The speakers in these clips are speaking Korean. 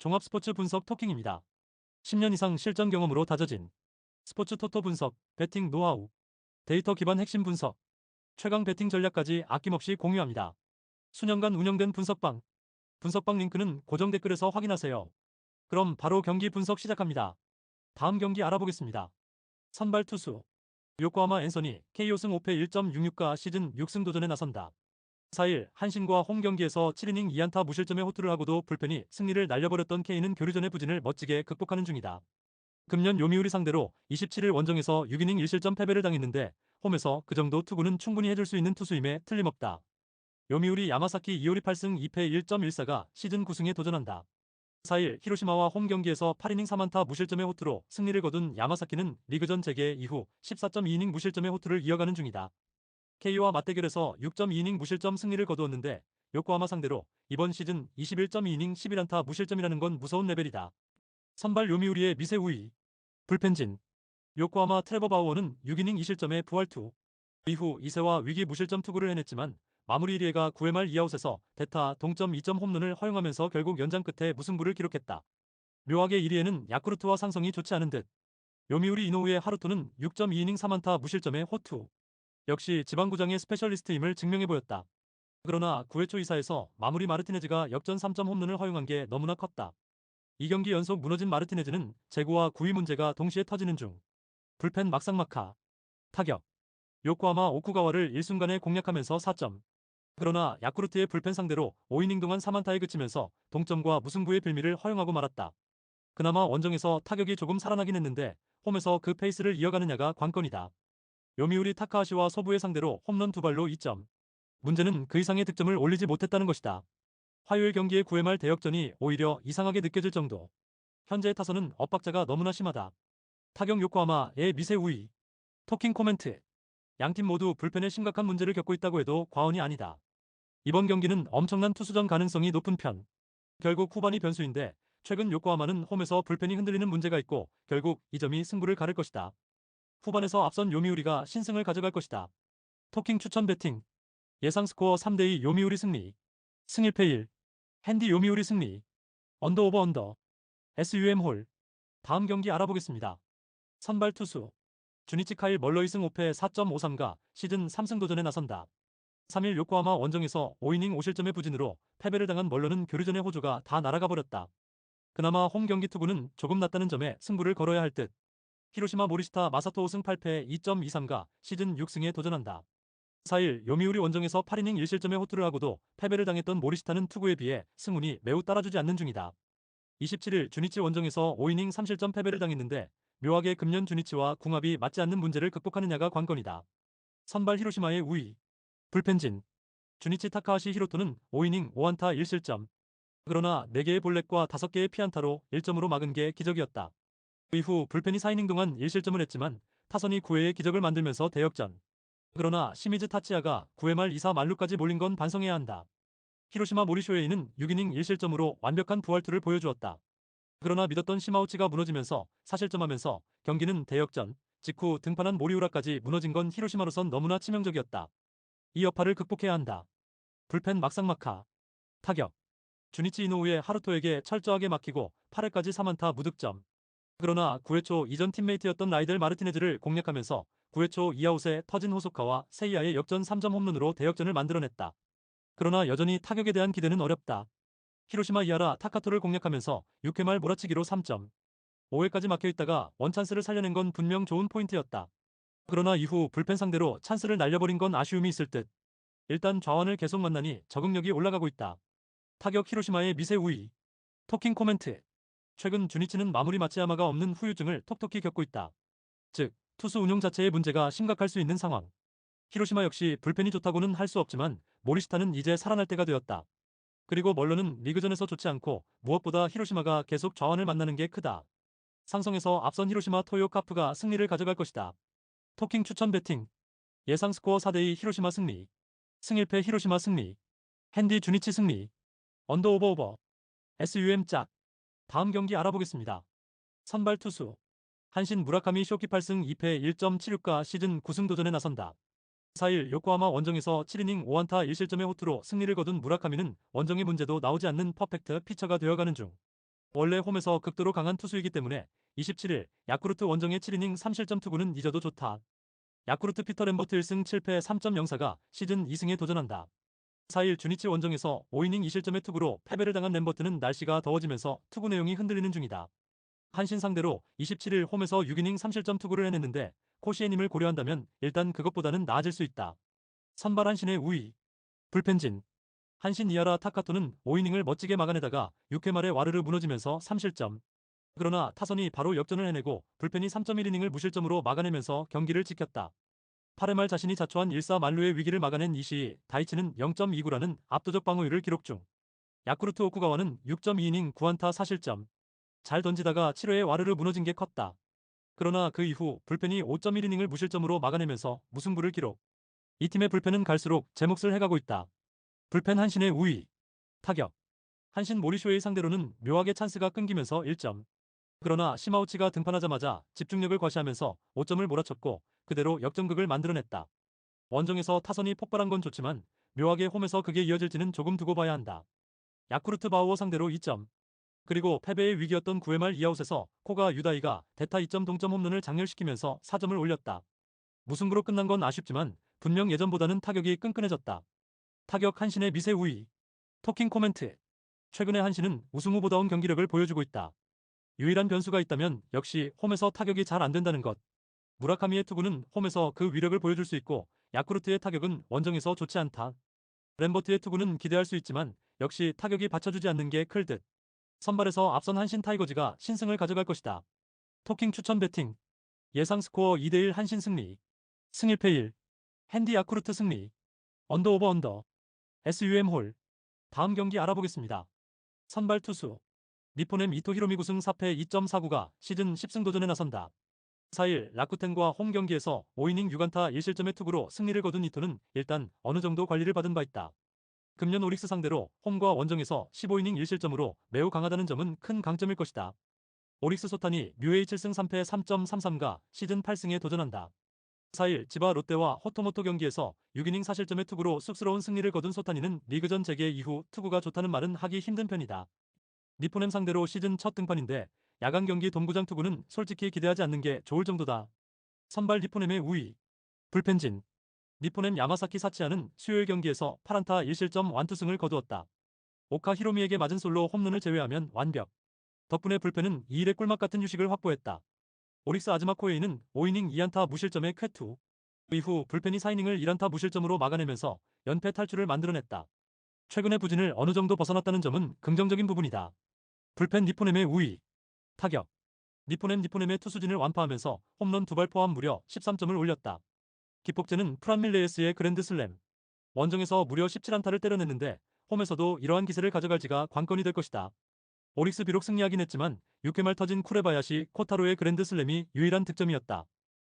종합 스포츠 분석 토킹입니다. 10년 이상 실전 경험으로 다져진 스포츠 토토 분석, 배팅 노하우, 데이터 기반 핵심 분석, 최강 배팅 전략까지 아낌없이 공유합니다. 수년간 운영된 분석방, 분석방 링크는 고정 댓글에서 확인하세요. 그럼 바로 경기 분석 시작합니다. 다음 경기 알아보겠습니다. 선발 투수 요코하마 앤서니 KO 승 5패 1.66가 시즌 6승 도전에 나선다. 4일 한신과 홈 경기에서 7이닝 2안타 무실점의 호투를 하고도 불펜이 승리를 날려버렸던 K는 교류전의 부진을 멋지게 극복하는 중이다. 금년 요미우리 상대로 27일 원정에서 6이닝 1실점 패배를 당했는데 홈에서 그 정도 투구는 충분히 해줄 수 있는 투수임에 틀림없다. 요미우리 야마사키 이오리 8승 2패 1.14가 시즌 9승에 도전한다. 4일 히로시마와 홈 경기에서 8이닝 3안타 무실점의 호투로 승리를 거둔 야마사키는 리그전 재개 이후 14.2이닝 무실점의 호투를 이어가는 중이다. KO와 맞대결에서 6.2이닝 무실점 승리를 거두었는데 요코하마 상대로 이번 시즌 21.2이닝 11안타 무실점이라는 건 무서운 레벨이다. 선발 요미우리의 미세 우위 불펜진 요코하마 트레버 바우어는 6이닝 2실점의 부활투 이후 이세와 위기 무실점 투구를 해냈지만 마무리 1위가 9회 말 2아웃에서 대타 동점 2점 홈런을 허용하면서 결국 연장 끝에 무승부를 기록했다. 묘하게 1위에는 야쿠르트와 상성이 좋지 않은 듯 요미우리 이노우의 하루토는 6.2이닝 3안타 무실점의 호투 역시 지방구장의 스페셜리스트임을 증명해 보였다. 그러나 9회 초 2사에서 마무리 마르티네즈가 역전 3점 홈런을 허용한 게 너무나 컸다. 이 경기 연속 무너진 마르티네즈는 재고와 구위 문제가 동시에 터지는 중. 불펜 막상막하. 타격. 요코하마 오쿠가와를 일순간에 공략하면서 4점. 그러나 야쿠르트의 불펜 상대로 5이닝 동안 3안타에 그치면서 동점과 무승부의 빌미를 허용하고 말았다. 그나마 원정에서 타격이 조금 살아나긴 했는데 홈에서 그 페이스를 이어가느냐가 관건이다. 요미우리 타카하시와 소부의 상대로 홈런 두 발로 2점. 문제는 그 이상의 득점을 올리지 못했다는 것이다. 화요일 경기의 9회 말 대역전이 오히려 이상하게 느껴질 정도. 현재 타선은 엇박자가 너무나 심하다. 타격 요코하마의 미세 우위. 토킹 코멘트. 양팀 모두 불펜에 심각한 문제를 겪고 있다고 해도 과언이 아니다. 이번 경기는 엄청난 투수전 가능성이 높은 편. 결국 후반이 변수인데 최근 요코하마는 홈에서 불펜이 흔들리는 문제가 있고 결국 이 점이 승부를 가를 것이다. 후반에서 앞선 요미우리가 신승을 가져갈 것이다. 토킹 추천 배팅. 예상 스코어 3대2 요미우리 승리. 승1패 1. 핸디 요미우리 승리. 언더 오버 언더. SUM 홀. 다음 경기 알아보겠습니다. 선발 투수. 주니치 카일 멀러이 승 5패 4.53가 시즌 3승 도전에 나선다. 3일 요코하마 원정에서 5이닝 5실점의 부진으로 패배를 당한 멀러는 교류전의 호조가 다 날아가 버렸다. 그나마 홈 경기 투구는 조금 낫다는 점에 승부를 걸어야 할 듯. 히로시마 모리시타 마사토 5승 8패 2.23가 시즌 6승에 도전한다. 4일 요미우리 원정에서 8이닝 1실점의 호투를 하고도 패배를 당했던 모리시타는 투구에 비해 승운이 매우 따라주지 않는 중이다. 27일 주니치 원정에서 5이닝 3실점 패배를 당했는데 묘하게 금년 주니치와 궁합이 맞지 않는 문제를 극복하느냐가 관건이다. 선발 히로시마의 우위 불펜진 주니치 타카하시 히로토는 5이닝 5안타 1실점 그러나 4개의 볼넷과 5개의 피안타로 1점으로 막은 게 기적이었다. 이후 불펜이 4이닝 동안 1실점을 했지만 타선이 9회의 기적을 만들면서 대역전. 그러나 시미즈 타치야가 9회 말 2사 만루까지 몰린 건 반성해야 한다. 히로시마 모리쇼에이는 6이닝 1실점으로 완벽한 부활투를 보여주었다. 그러나 믿었던 시마우치가 무너지면서 사실점하면서 경기는 대역전, 직후 등판한 모리우라까지 무너진 건 히로시마로선 너무나 치명적이었다. 이 여파를 극복해야 한다. 불펜 막상막하. 타격. 주니치 이노우의 하루토에게 철저하게 막히고 8회까지 3안타 무득점. 그러나 9회 초 이전 팀메이트였던 라이델 마르티네즈를 공략하면서 9회 초 2아웃에 터진 호소카와 세이아의 역전 3점 홈런으로 대역전을 만들어냈다. 그러나 여전히 타격에 대한 기대는 어렵다. 히로시마 이하라 타카토를 공략하면서 6회 말 몰아치기로 3점. 5회까지 막혀있다가 원찬스를 살려낸 건 분명 좋은 포인트였다. 그러나 이후 불펜 상대로 찬스를 날려버린 건 아쉬움이 있을 듯. 일단 좌완을 계속 만나니 적응력이 올라가고 있다. 타격 히로시마의 미세 우위. 토킹 코멘트. 최근 주니치는 마무리 마치야마가 없는 후유증을 톡톡히 겪고 있다. 즉, 투수 운용 자체의 문제가 심각할 수 있는 상황. 히로시마 역시 불펜이 좋다고는 할 수 없지만 모리시타는 이제 살아날 때가 되었다. 그리고 멀러는 리그전에서 좋지 않고 무엇보다 히로시마가 계속 좌완을 만나는 게 크다. 상성에서 앞선 히로시마 토요 카프가 승리를 가져갈 것이다. 토킹 추천 배팅. 예상 스코어 4대2 히로시마 승리. 승1패 히로시마 승리. 핸디 주니치 승리. 언더 오버 오버. SUM 짝. 다음 경기 알아보겠습니다. 선발 투수 한신 무라카미 쇼키 8승 2패 1.76가 시즌 9승 도전에 나선다. 4일 요코하마 원정에서 7이닝 5안타 1실점의 호투로 승리를 거둔 무라카미는 원정의 문제도 나오지 않는 퍼펙트 피처가 되어가는 중. 원래 홈에서 극도로 강한 투수이기 때문에 27일 야쿠르트 원정의 7이닝 3실점 투구는 잊어도 좋다. 야쿠르트 피터 램버트 1승 7패 3.04가 시즌 2승에 도전한다. 4일 주니치 원정에서 5이닝 2실점의 투구로 패배를 당한 램버트는 날씨가 더워지면서 투구 내용이 흔들리는 중이다. 한신 상대로 27일 홈에서 6이닝 3실점 투구를 해냈는데 코시에님을 고려한다면 일단 그것보다는 나아질 수 있다. 선발 한신의 우위. 불펜진. 한신 이하라 타카토는 5이닝을 멋지게 막아내다가 6회 말에 와르르 무너지면서 3실점. 그러나 타선이 바로 역전을 해내고 불펜이 3.1이닝을 무실점으로 막아내면서 경기를 지켰다. 8회 말 자신이 자초한 1사 만루의 위기를 막아낸 이시 다이치는 0.29라는 압도적 방어율을 기록 중. 야쿠르트 오쿠가와는 6.2이닝 9안타 4실점. 잘 던지다가 7회에 와르르 무너진 게 컸다. 그러나 그 이후 불펜이 5.1이닝을 무실점으로 막아내면서 무승부를 기록. 이 팀의 불펜은 갈수록 제 몫을 해가고 있다. 불펜 한신의 우위. 타격. 한신 모리쇼의 상대로는 묘하게 찬스가 끊기면서 1점. 그러나 시마우치가 등판하자마자 집중력을 과시하면서 5점을 몰아쳤고 그대로 역전극을 만들어냈다. 원정에서 타선이 폭발한 건 좋지만 묘하게 홈에서 그게 이어질지는 조금 두고 봐야 한다. 야쿠르트 바우어 상대로 2점. 그리고 패배의 위기였던 9회 말 2아웃에서 코가 유다이가 대타 2점 동점 홈런을 장렬시키면서 4점을 올렸다. 무승부로 끝난 건 아쉽지만 분명 예전보다는 타격이 끈끈해졌다. 타격 한신의 미세 우위. 토킹 코멘트. 최근에 한신은 우승 후보다운 경기력을 보여주고 있다. 유일한 변수가 있다면 역시 홈에서 타격이 잘 안 된다는 것. 무라카미의 투구는 홈에서 그 위력을 보여줄 수 있고 야쿠르트의 타격은 원정에서 좋지 않다. 램버트의 투구는 기대할 수 있지만 역시 타격이 받쳐주지 않는 게 클 듯. 선발에서 앞선 한신 타이거즈가 신승을 가져갈 것이다. 토킹 추천 배팅. 예상 스코어 2대1 한신 승리. 승일패 1. 핸디 야쿠르트 승리. 언더 오버 언더. SUM 홀. 다음 경기 알아보겠습니다. 선발 투수. 니포넴 이토 히로미 9승 4패 2.49가 시즌 10승 도전에 나선다. 4일 라쿠텐과 홈 경기에서 5이닝 6안타 1실점의 투구로 승리를 거둔 이토는 일단 어느 정도 관리를 받은 바 있다. 금년 오릭스 상대로 홈과 원정에서 15이닝 1실점으로 매우 강하다는 점은 큰 강점일 것이다. 오릭스 소탄이 뮤에이 7승 3패 3.33가 시즌 8승에 도전한다. 4일 지바 롯데와 호토모토 경기에서 6이닝 4실점의 투구로 쑥스러운 승리를 거둔 소타니는 리그전 재개 이후 투구가 좋다는 말은 하기 힘든 편이다. 니포넴 상대로 시즌 첫 등판인데 야간 경기 동구장 투구는 솔직히 기대하지 않는 게 좋을 정도다. 선발 니포넴의 우위. 불펜진. 니포넴 야마사키 사치아는 수요일 경기에서 8안타 1실점 완투승을 거두었다. 오카 히로미에게 맞은 솔로 홈런을 제외하면 완벽. 덕분에 불펜은 2일의 꿀맛 같은 휴식을 확보했다. 오릭스 아즈마 코에이는 5이닝 2안타 무실점의 쾌투. 이후 불펜이 4이닝을 1안타 무실점으로 막아내면서 연패 탈출을 만들어냈다. 최근의 부진을 어느 정도 벗어났다는 점은 긍정적인 부분이다. 불펜 니포넴의 우위. 타격. 니포넴 니포넴의 투수진을 완파하면서 홈런 두 발 포함 무려 13점을 올렸다. 기폭제는 프란밀레이스의 그랜드슬램. 원정에서 무려 17안타를 때려냈는데 홈에서도 이러한 기세를 가져갈지가 관건이 될 것이다. 오릭스 비록 승리하긴 했지만 6회 말 터진 쿠레바야시 코타로의 그랜드슬램이 유일한 득점이었다.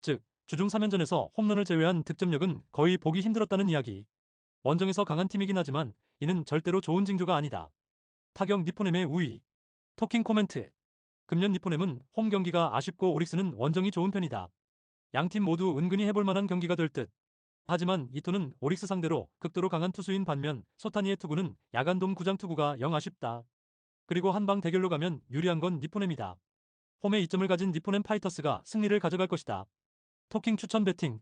즉 주중 3연전에서 홈런을 제외한 득점력은 거의 보기 힘들었다는 이야기. 원정에서 강한 팀이긴 하지만 이는 절대로 좋은 징조가 아니다. 타격 니포넴의 우위. 토킹 코멘트. 금년 니포넴은 홈 경기가 아쉽고 오릭스는 원정이 좋은 편이다. 양팀 모두 은근히 해볼 만한 경기가 될 듯. 하지만 이토는 오릭스 상대로 극도로 강한 투수인 반면 소타니의 투구는 야간돔 구장 투구가 영 아쉽다. 그리고 한방 대결로 가면 유리한 건 니포넴이다. 홈에 이점을 가진 니포넴 파이터스가 승리를 가져갈 것이다. 토킹 추천 배팅.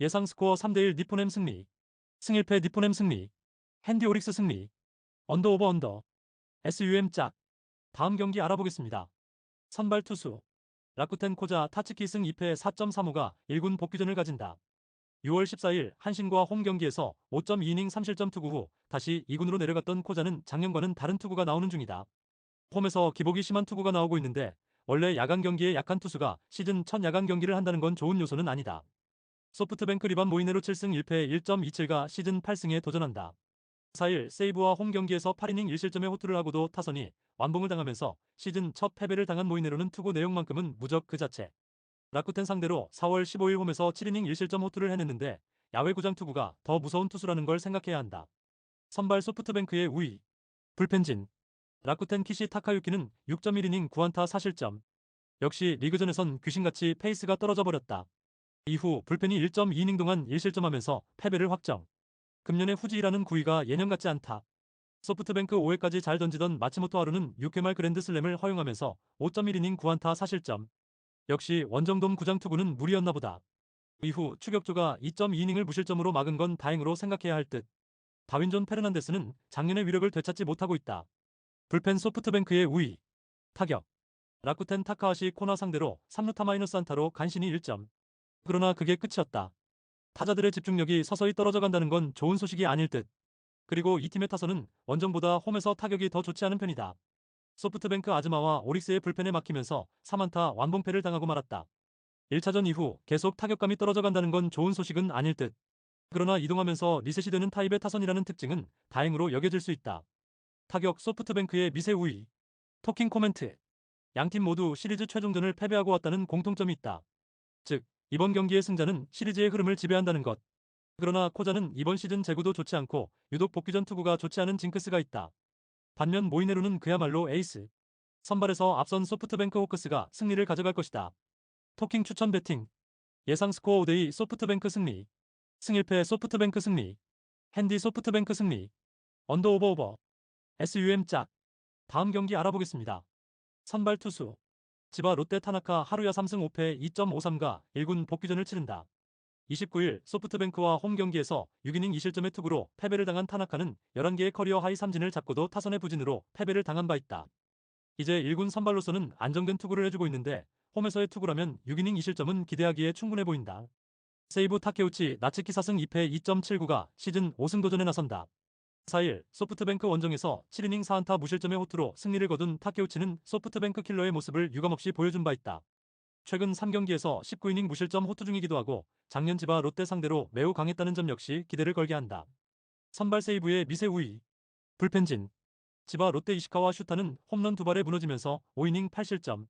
예상 스코어 3대1 니포넴 승리. 승일패 니포넴 승리. 핸디 오릭스 승리. 언더 오버 언더. SUM 짝. 다음 경기 알아보겠습니다. 선발 투수. 라쿠텐 코자 타츠키 승 2패 4.35가 1군 복귀전을 가진다. 6월 14일 한신과 홈 경기에서 5.2이닝 3실점 투구 후 다시 2군으로 내려갔던 코자는 작년과는 다른 투구가 나오는 중이다. 홈에서 기복이 심한 투구가 나오고 있는데 원래 야간 경기에 약한 투수가 시즌 첫 야간 경기를 한다는 건 좋은 요소는 아니다. 소프트뱅크 리반 모이네로 7승 1패 1.27가 시즌 8승에 도전한다. 4일 세이브와 홈 경기에서 8이닝 1실점의 호투를 하고도 타선이 완봉을 당하면서 시즌 첫 패배를 당한 모이네로는 투구 내용만큼은 무적 그 자체. 라쿠텐 상대로 4월 15일 홈에서 7이닝 1실점 호투를 해냈는데 야외 구장 투구가 더 무서운 투수라는 걸 생각해야 한다. 선발 소프트뱅크의 우위. 불펜진. 라쿠텐 키시 타카유키는 6.1이닝 9안타 4실점. 역시 리그전에선 귀신같이 페이스가 떨어져 버렸다. 이후 불펜이 1.2이닝 동안 1실점하면서 패배를 확정. 금년의 후지이라는 구위가 예년 같지 않다. 소프트뱅크 5회까지 잘 던지던 마치모토 하루는 6회 말 그랜드슬램을 허용하면서 5.1이닝 9안타 사실점. 역시 원정돔 구장 투구는 무리였나 보다. 이후 추격조가 2.2이닝을 무실점으로 막은 건 다행으로 생각해야 할 듯. 다윈존 페르난데스는 작년의 위력을 되찾지 못하고 있다. 불펜 소프트뱅크의 우위. 타격. 라쿠텐 타카하시 코나 상대로 3루타 마이너스 안타로 간신히 1점. 그러나 그게 끝이었다. 타자들의 집중력이 서서히 떨어져 간다는 건 좋은 소식이 아닐 듯. 그리고 이 팀의 타선은 원정보다 홈에서 타격이 더 좋지 않은 편이다. 소프트뱅크 아즈마와 오릭스의 불펜에 막히면서 3안타 완봉패를 당하고 말았다. 1차전 이후 계속 타격감이 떨어져 간다는 건 좋은 소식은 아닐 듯. 그러나 이동하면서 리셋이 되는 타입의 타선이라는 특징은 다행으로 여겨질 수 있다. 타격 소프트뱅크의 미세 우위. 토킹 코멘트. 양팀 모두 시리즈 최종전을 패배하고 왔다는 공통점이 있다. 즉, 이번 경기의 승자는 시리즈의 흐름을 지배한다는 것. 그러나 코자는 이번 시즌 제구도 좋지 않고 유독 복귀 전 투구가 좋지 않은 징크스가 있다. 반면 모이네루는 그야말로 에이스. 선발에서 앞선 소프트뱅크 호크스가 승리를 가져갈 것이다. 토킹 추천 배팅. 예상 스코어 5대2 소프트뱅크 승리. 승일패 소프트뱅크 승리. 핸디 소프트뱅크 승리. 언더 오버 오버. SUM 짝. 다음 경기 알아보겠습니다. 선발 투수. 지바 롯데 타나카 하루야 3승 5패 2.53가 1군 복귀전을 치른다. 29일 소프트뱅크와 홈 경기에서 6이닝 2실점의 투구로 패배를 당한 타나카는 11개의 커리어 하이 3진을 잡고도 타선의 부진으로 패배를 당한 바 있다. 이제 1군 선발로서는 안정된 투구를 해주고 있는데 홈에서의 투구라면 6이닝 2실점은 기대하기에 충분해 보인다. 세이브 타케우치 나츠키 4승 2패 2.79가 시즌 5승 도전에 나선다. 4일 소프트뱅크 원정에서 7이닝 4안타 무실점의 호투로 승리를 거둔 타케우치는 소프트뱅크 킬러의 모습을 유감없이 보여준 바 있다. 최근 3경기에서 19이닝 무실점 호투 중이기도 하고 작년 지바 롯데 상대로 매우 강했다는 점 역시 기대를 걸게 한다. 선발 세이브의 미세 우위. 불펜진. 지바 롯데 이시카와 슈타는 홈런 두 발에 무너지면서 5이닝 8실점.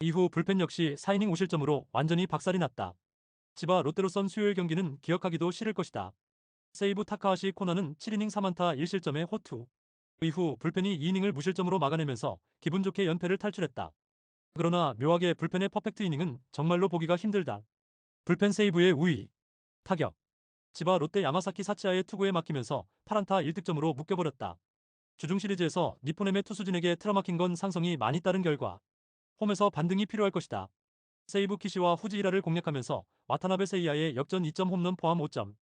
이후 불펜 역시 4이닝 5실점으로 완전히 박살이 났다. 지바 롯데로선 수요일 경기는 기억하기도 싫을 것이다. 세이브 타카하시 코나는 7이닝 3안타 1실점의 호투. 이후 불펜이 2이닝을 무실점으로 막아내면서 기분 좋게 연패를 탈출했다. 그러나 묘하게 불펜의 퍼펙트 이닝은 정말로 보기가 힘들다. 불펜 세이브의 우위. 타격. 지바 롯데 야마사키 사치아의 투구에 막히면서 8안타 1득점으로 묶여버렸다. 주중 시리즈에서 니포넴의 투수진에게 틀어막힌 건 상성이 많이 따른 결과 홈에서 반등이 필요할 것이다. 세이브 키시와 후지이라를 공략하면서 와타나베 세이아의 역전 2점 홈런 포함 5점.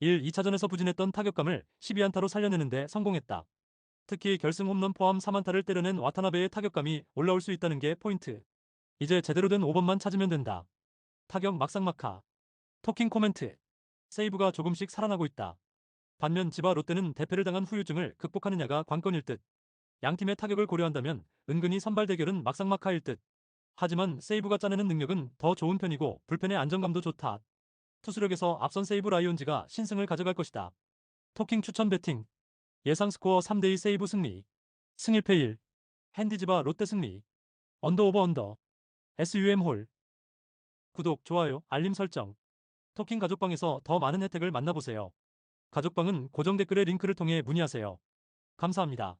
1, 2차전에서 부진했던 타격감을 12안타로 살려내는데 성공했다. 특히 결승 홈런 포함 3안타를 때려낸 와타나베의 타격감이 올라올 수 있다는 게 포인트. 이제 제대로 된 5번만 찾으면 된다. 타격 막상막하. 토킹 코멘트. 세이브가 조금씩 살아나고 있다. 반면 지바 롯데는 대패를 당한 후유증을 극복하느냐가 관건일 듯. 양팀의 타격을 고려한다면 은근히 선발 대결은 막상막하일 듯. 하지만 세이브가 짜내는 능력은 더 좋은 편이고 불펜의 안정감도 좋다. 투수력에서 앞선 세이브 라이온즈가 신승을 가져갈 것이다. 토킹 추천 배팅. 예상 스코어 3대2 세이브 승리. 승일패 1. 핸디지바 롯데 승리. 언더 오버 언더. SUM 홀. 구독, 좋아요, 알림 설정. 토킹 가족방에서 더 많은 혜택을 만나보세요. 가족방은 고정 댓글의 링크를 통해 문의하세요. 감사합니다.